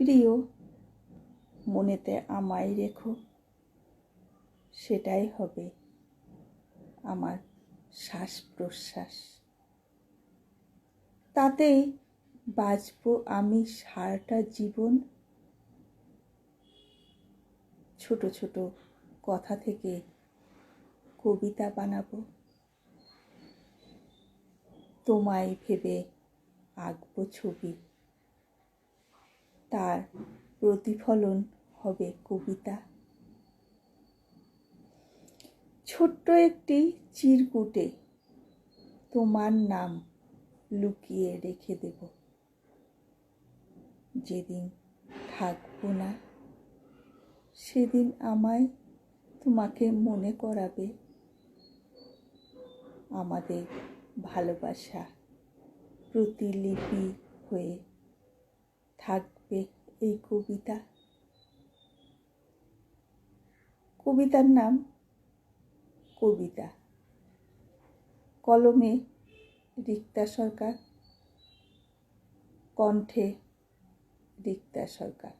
প্রিয় মনেতে আমায় রেখো, সেটাই হবে আমার শ্বাস প্রশ্বাস তাতেই বাঁচব আমি সারাটা জীবন। ছোট ছোট কথা থেকে কবিতা বানাবো, তোমায় ভেবে আঁকবো ছবি। তার প্রতিফলন হবে কবিতা। ছোট্ট একটি চিরকুটে তোমার নাম লুকিয়ে রেখে দেব। যেদিন থাকব না, সেদিন আমায় তোমাকে মনে করাবে। আমাদের ভালোবাসা প্রতিলিপি হয়ে থাকবে এই কবিতা। কবিতার নাম কবিতা। কলমে রিক্তা সরকার কণ্ঠে রিক্তা সরকার।